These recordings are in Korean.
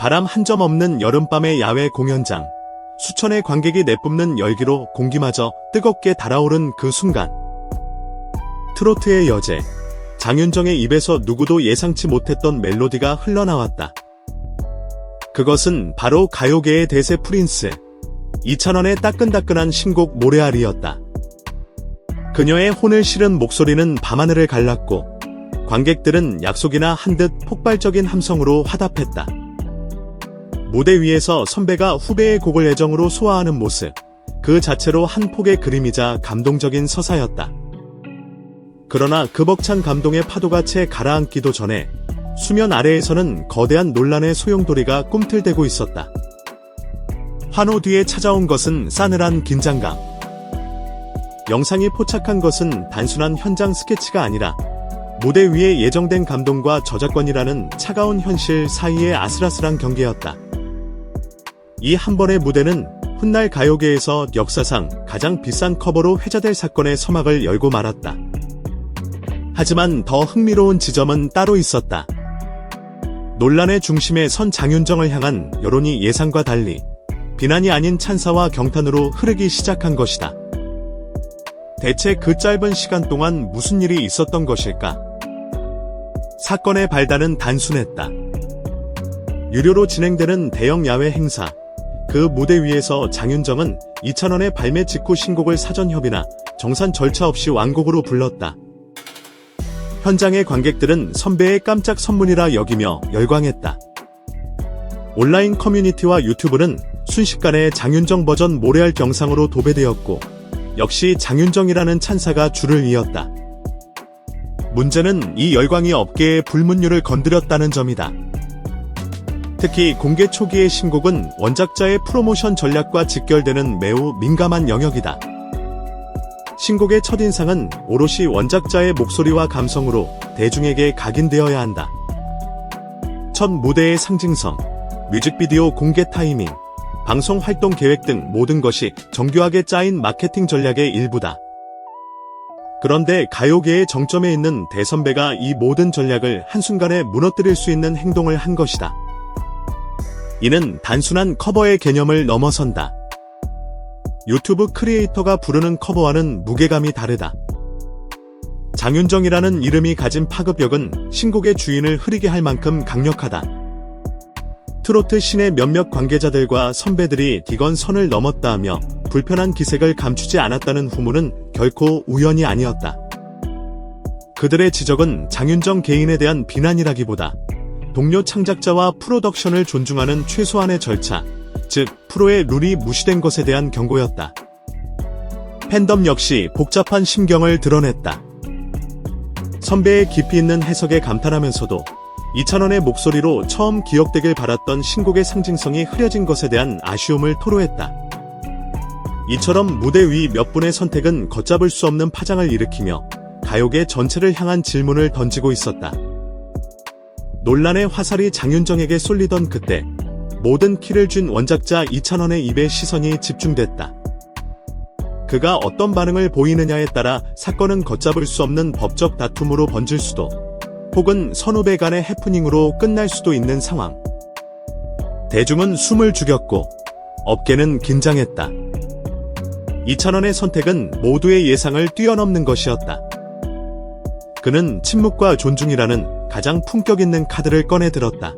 바람 한 점 없는 여름밤의 야외 공연장. 수천의 관객이 내뿜는 열기로 공기마저 뜨겁게 달아오른 그 순간. 트로트의 여제. 장윤정의 입에서 누구도 예상치 못했던 멜로디가 흘러나왔다. 그것은 바로 가요계의 대세 프린스. 이찬원의 따끈따끈한 신곡 모래알이었다. 그녀의 혼을 실은 목소리는 밤하늘을 갈랐고 관객들은 약속이나 한 듯 폭발적인 함성으로 화답했다. 무대 위에서 선배가 후배의 곡을 애정으로 소화하는 모습, 그 자체로 한 폭의 그림이자 감동적인 서사였다. 그러나 그 벅찬 감동의 파도가 채 가라앉기도 전에 수면 아래에서는 거대한 논란의 소용돌이가 꿈틀대고 있었다. 환호 뒤에 찾아온 것은 싸늘한 긴장감. 영상이 포착한 것은 단순한 현장 스케치가 아니라 무대 위에 예정된 감동과 저작권이라는 차가운 현실 사이의 아슬아슬한 경계였다. 이 한 번의 무대는 훗날 가요계에서 역사상 가장 비싼 커버로 회자될 사건의 서막을 열고 말았다. 하지만 더 흥미로운 지점은 따로 있었다. 논란의 중심에 선 장윤정을 향한 여론이 예상과 달리 비난이 아닌 찬사와 경탄으로 흐르기 시작한 것이다. 대체 그 짧은 시간 동안 무슨 일이 있었던 것일까? 사건의 발단은 단순했다. 유료로 진행되는 대형 야외 행사. 그 무대 위에서 장윤정은 2,000원의 발매 직후 신곡을 사전 협의나 정산 절차 없이 완곡으로 불렀다. 현장의 관객들은 선배의 깜짝 선물이라 여기며 열광했다. 온라인 커뮤니티와 유튜브는 순식간에 장윤정 버전 모래알 경상으로 도배되었고 역시 장윤정이라는 찬사가 줄을 이었다. 문제는 이 열광이 업계의 불문율을 건드렸다는 점이다. 특히 공개 초기의 신곡은 원작자의 프로모션 전략과 직결되는 매우 민감한 영역이다. 신곡의 첫인상은 오롯이 원작자의 목소리와 감성으로 대중에게 각인되어야 한다. 첫 무대의 상징성, 뮤직비디오 공개 타이밍, 방송 활동 계획 등 모든 것이 정교하게 짜인 마케팅 전략의 일부다. 그런데 가요계의 정점에 있는 대선배가 이 모든 전략을 한순간에 무너뜨릴 수 있는 행동을 한 것이다. 이는 단순한 커버의 개념을 넘어선다. 유튜브 크리에이터가 부르는 커버와는 무게감이 다르다. 장윤정이라는 이름이 가진 파급력은 신곡의 주인을 흐리게 할 만큼 강력하다. 트로트 신의 몇몇 관계자들과 선배들이 디건 선을 넘었다 하며 불편한 기색을 감추지 않았다는 후문은 결코 우연이 아니었다. 그들의 지적은 장윤정 개인에 대한 비난이라기보다 동료 창작자와 프로덕션을 존중하는 최소한의 절차, 즉 프로의 룰이 무시된 것에 대한 경고였다. 팬덤 역시 복잡한 심경을 드러냈다. 선배의 깊이 있는 해석에 감탄하면서도 이찬원의 목소리로 처음 기억되길 바랐던 신곡의 상징성이 흐려진 것에 대한 아쉬움을 토로했다. 이처럼 무대 위 몇 분의 선택은 걷잡을 수 없는 파장을 일으키며 가요계 전체를 향한 질문을 던지고 있었다. 논란의 화살이 장윤정에게 쏠리던 그때 모든 키를 준 원작자 이찬원의 입에 시선이 집중됐다. 그가 어떤 반응을 보이느냐에 따라 사건은 걷잡을 수 없는 법적 다툼으로 번질 수도 혹은 선후배 간의 해프닝으로 끝날 수도 있는 상황. 대중은 숨을 죽였고 업계는 긴장했다. 이찬원의 선택은 모두의 예상을 뛰어넘는 것이었다. 그는 침묵과 존중이라는 가장 품격 있는 카드를 꺼내 들었다.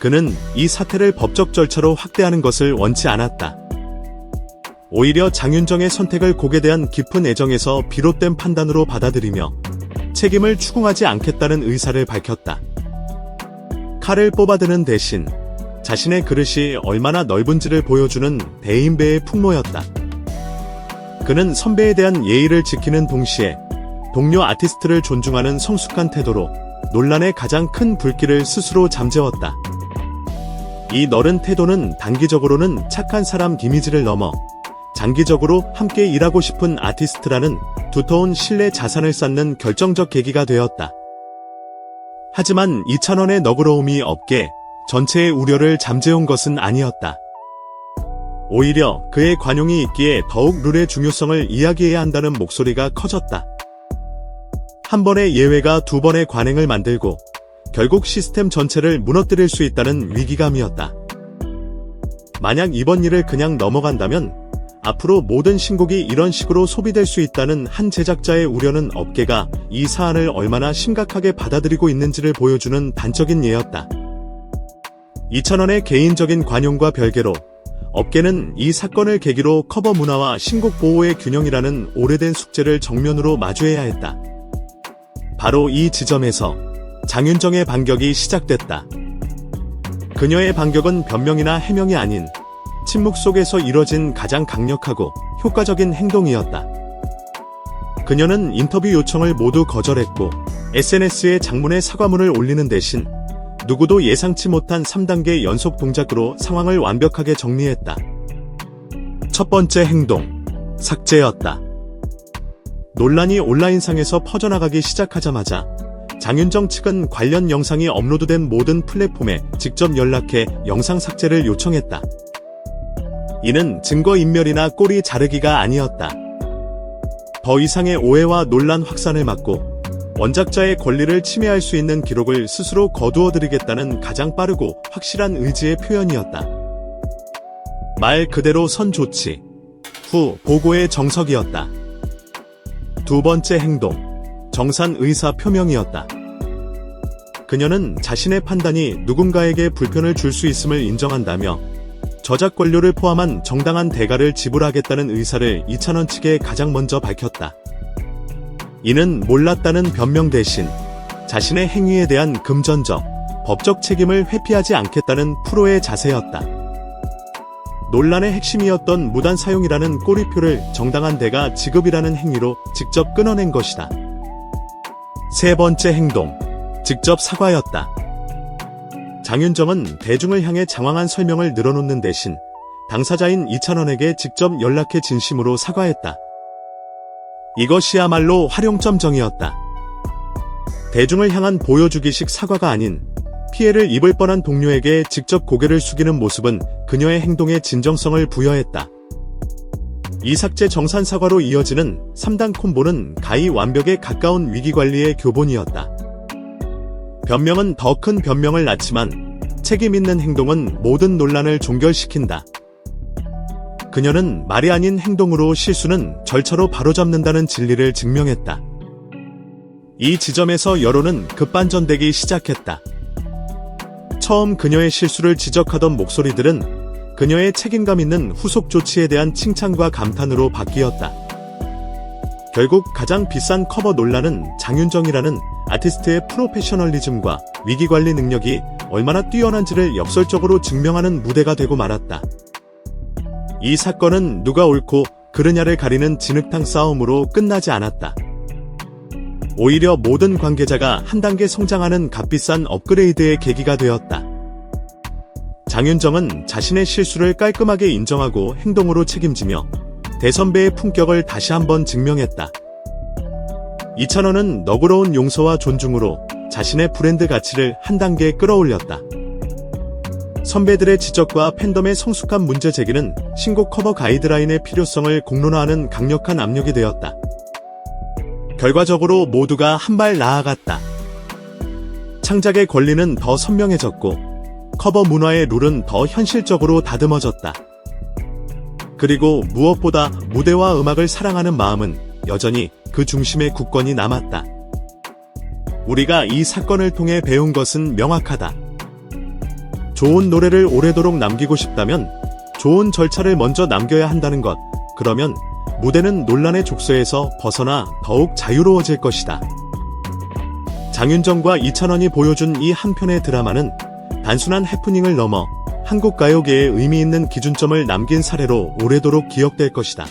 그는 이 사태를 법적 절차로 확대하는 것을 원치 않았다. 오히려 장윤정의 선택을 곡에 대한 깊은 애정에서 비롯된 판단으로 받아들이며 책임을 추궁하지 않겠다는 의사를 밝혔다. 칼을 뽑아드는 대신 자신의 그릇이 얼마나 넓은지를 보여주는 대인배의 풍모였다. 그는 선배에 대한 예의를 지키는 동시에 동료 아티스트를 존중하는 성숙한 태도로 논란의 가장 큰 불길을 스스로 잠재웠다. 이 너른 태도는 단기적으로는 착한 사람 이미지를 넘어 장기적으로 함께 일하고 싶은 아티스트라는 두터운 신뢰 자산을 쌓는 결정적 계기가 되었다. 하지만 이찬원의 너그러움이 업계 전체의 우려를 잠재운 것은 아니었다. 오히려 그의 관용이 있기에 더욱 룰의 중요성을 이야기해야 한다는 목소리가 커졌다. 한 번의 예외가 두 번의 관행을 만들고 결국 시스템 전체를 무너뜨릴 수 있다는 위기감이었다. 만약 이번 일을 그냥 넘어간다면 앞으로 모든 신곡이 이런 식으로 소비될 수 있다는 한 제작자의 우려는 업계가 이 사안을 얼마나 심각하게 받아들이고 있는지를 보여주는 단적인 예였다. 2,000원의 개인적인 관용과 별개로 업계는 이 사건을 계기로 커버 문화와 신곡 보호의 균형이라는 오래된 숙제를 정면으로 마주해야 했다. 바로 이 지점에서 장윤정의 반격이 시작됐다. 그녀의 반격은 변명이나 해명이 아닌 침묵 속에서 이뤄진 가장 강력하고 효과적인 행동이었다. 그녀는 인터뷰 요청을 모두 거절했고 SNS에 장문의 사과문을 올리는 대신 누구도 예상치 못한 3단계 연속 동작으로 상황을 완벽하게 정리했다. 첫 번째 행동, 삭제였다. 논란이 온라인상에서 퍼져나가기 시작하자마자 장윤정 측은 관련 영상이 업로드된 모든 플랫폼에 직접 연락해 영상 삭제를 요청했다. 이는 증거인멸이나 꼬리 자르기가 아니었다. 더 이상의 오해와 논란 확산을 막고 원작자의 권리를 침해할 수 있는 기록을 스스로 거두어드리겠다는 가장 빠르고 확실한 의지의 표현이었다. 말 그대로 선 조치. 후 보고의 정석이었다. 두 번째 행동. 정산 의사 표명이었다. 그녀는 자신의 판단이 누군가에게 불편을 줄 수 있음을 인정한다며 저작 권료를 포함한 정당한 대가를 지불하겠다는 의사를 이찬원 측에 가장 먼저 밝혔다. 이는 몰랐다는 변명 대신 자신의 행위에 대한 금전적, 법적 책임을 회피하지 않겠다는 프로의 자세였다. 논란의 핵심이었던 무단 사용이라는 꼬리표를 정당한 대가 지급이라는 행위로 직접 끊어낸 것이다. 세 번째 행동, 직접 사과였다. 장윤정은 대중을 향해 장황한 설명을 늘어놓는 대신 당사자인 이찬원에게 직접 연락해 진심으로 사과했다. 이것이야말로 활용점 정이었다. 대중을 향한 보여주기식 사과가 아닌 피해를 입을 뻔한 동료에게 직접 고개를 숙이는 모습은 그녀의 행동에 진정성을 부여했다. 이 삭제 정산 사과로 이어지는 3단 콤보는 가히 완벽에 가까운 위기관리의 교본이었다. 변명은 더 큰 변명을 낳지만 책임 있는 행동은 모든 논란을 종결시킨다. 그녀는 말이 아닌 행동으로 실수는 절차로 바로잡는다는 진리를 증명했다. 이 지점에서 여론은 급반전되기 시작했다. 처음 그녀의 실수를 지적하던 목소리들은 그녀의 책임감 있는 후속 조치에 대한 칭찬과 감탄으로 바뀌었다. 결국 가장 비싼 커버 논란은 장윤정이라는 아티스트의 프로페셔널리즘과 위기관리 능력이 얼마나 뛰어난지를 역설적으로 증명하는 무대가 되고 말았다. 이 사건은 누가 옳고 그르냐를 가리는 진흙탕 싸움으로 끝나지 않았다. 오히려 모든 관계자가 한 단계 성장하는 값비싼 업그레이드의 계기가 되었다. 장윤정은 자신의 실수를 깔끔하게 인정하고 행동으로 책임지며 대선배의 품격을 다시 한번 증명했다. 이찬원은 너그러운 용서와 존중으로 자신의 브랜드 가치를 한 단계 끌어올렸다. 선배들의 지적과 팬덤의 성숙한 문제 제기는 신곡 커버 가이드라인의 필요성을 공론화하는 강력한 압력이 되었다. 결과적으로 모두가 한 발 나아갔다. 창작의 권리는 더 선명해졌고 커버 문화의 룰은 더 현실적으로 다듬어졌다. 그리고 무엇보다 무대와 음악을 사랑하는 마음은 여전히 그 중심에 굳건히 남았다. 우리가 이 사건을 통해 배운 것은 명확하다. 좋은 노래를 오래도록 남기고 싶다면 좋은 절차를 먼저 남겨야 한다는 것. 그러면 무대는 논란의 족쇄에서 벗어나 더욱 자유로워질 것이다. 장윤정과 이찬원이 보여준 이 한편의 드라마는 단순한 해프닝을 넘어 한국 가요계에 의미 있는 기준점을 남긴 사례로 오래도록 기억될 것이다.